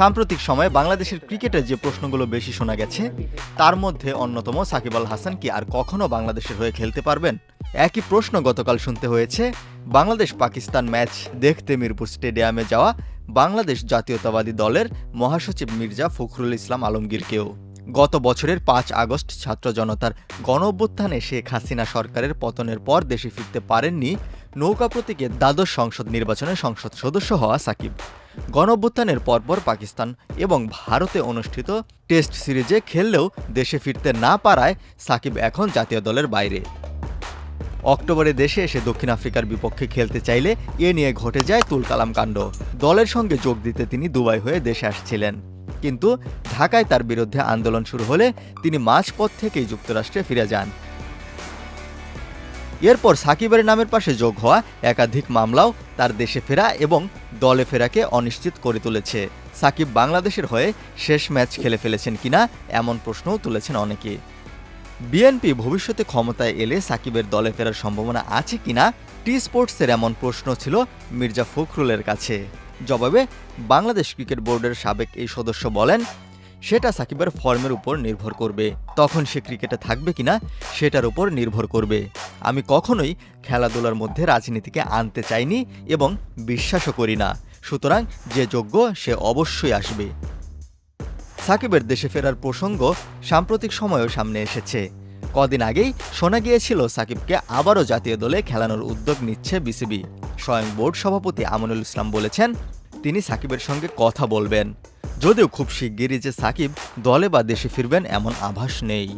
সাম্প্রতিক সময়ে বাংলাদেশের ক্রিকেটে যে প্রশ্নগুলো বেশি শোনা গেছে, তার মধ্যে অন্যতম সাকিব আল হাসান কি আর কখনো বাংলাদেশের হয়ে খেলতে পারবেন? একই প্রশ্ন গতকাল শুনতে হয়েছে, বাংলাদেশ পাকিস্তান ম্যাচ দেখতে মিরপুর স্টেডিয়ামে যাওয়া বাংলাদেশ জাতীয়তাবাদী দলের মহাসচিব মির্জা ফখরুল ইসলাম আলমগীরকেও। গত বছরের পাঁচ আগস্ট ছাত্র জনতার গণ অভ্যুত্থানে শেখ হাসিনা সরকারের পতনের পর দেশে ফিরতে পারেননি নৌকা প্রতীকে দ্বাদশ সংসদ নির্বাচনে সংসদ সদস্য হওয়া সাকিব। গণ অভ্যুত্থানের পরপর পাকিস্তান এবং ভারতে অনুষ্ঠিত টেস্ট সিরিজে খেললেও দেশে ফিরতে না পারায় সাকিব এখন জাতীয় দলের বাইরে। অক্টোবরে দেশে এসে দক্ষিণ আফ্রিকার বিপক্ষে খেলতে চাইলে এ নিয়ে ঘটে যায় তুলকালাম কাণ্ড। দলের সঙ্গে যোগ দিতে তিনি দুবাই হয়ে দেশে আসছিলেন। কিন্তু ঢাকায় তার বিরুদ্ধে আন্দোলন শুরু হলে তিনি মাঝপথ থেকেই যুক্তরাষ্ট্রে ফিরে যান। এরপর সাকিবের নামের পাশে যোগ হওয়া একাধিক মামলাও তার দেশে ফেরা এবং দলে ফেরাকে অনিশ্চিত করে তুলেছে। সাকিব বাংলাদেশের হয়ে শেষ ম্যাচ খেলে ফেলেছেন কিনা এমন প্রশ্নও তুলেছেন অনেকে। বিএনপি ভবিষ্যতে ক্ষমতায় এলে সাকিবের দলে ফেরার সম্ভাবনা আছে কিনা টি স্পোর্টসের এমন প্রশ্ন ছিল মির্জা ফখরুলের কাছে। জবাবে বাংলাদেশ ক্রিকেট বোর্ডের সাবেক এই সদস্য বলেন সেটা সাকিবের ফর্মের উপর নির্ভর করবে। তখন সে ক্রিকেটে থাকবে কিনা, সেটার উপর নির্ভর করবে। আমি কখনোই খেলাধুলার মধ্যে রাজনীতিকে আনতে চাইনি এবং বিশ্বাসও করি না। সুতরাং যে যোগ্য, সে অবশ্যই আসবে। সাকিবের দেশে ফেরার প্রসঙ্গ সাম্প্রতিক সময়েও সামনে এসেছে। কদিন আগেই শোনা গিয়েছিল, সাকিবকে আবারও জাতীয় দলে খেলানোর উদ্যোগ নিচ্ছে বিসিবি। স্বয়ং বোর্ড সভাপতি আমনুল ইসলাম বলেছেন, তিনি সাকিবের সঙ্গে কথা বলবেন। যদিও খুব শিগগিরই যে সাকিব দলে বা দেশে ফিরবেন এমন আভাস নেই।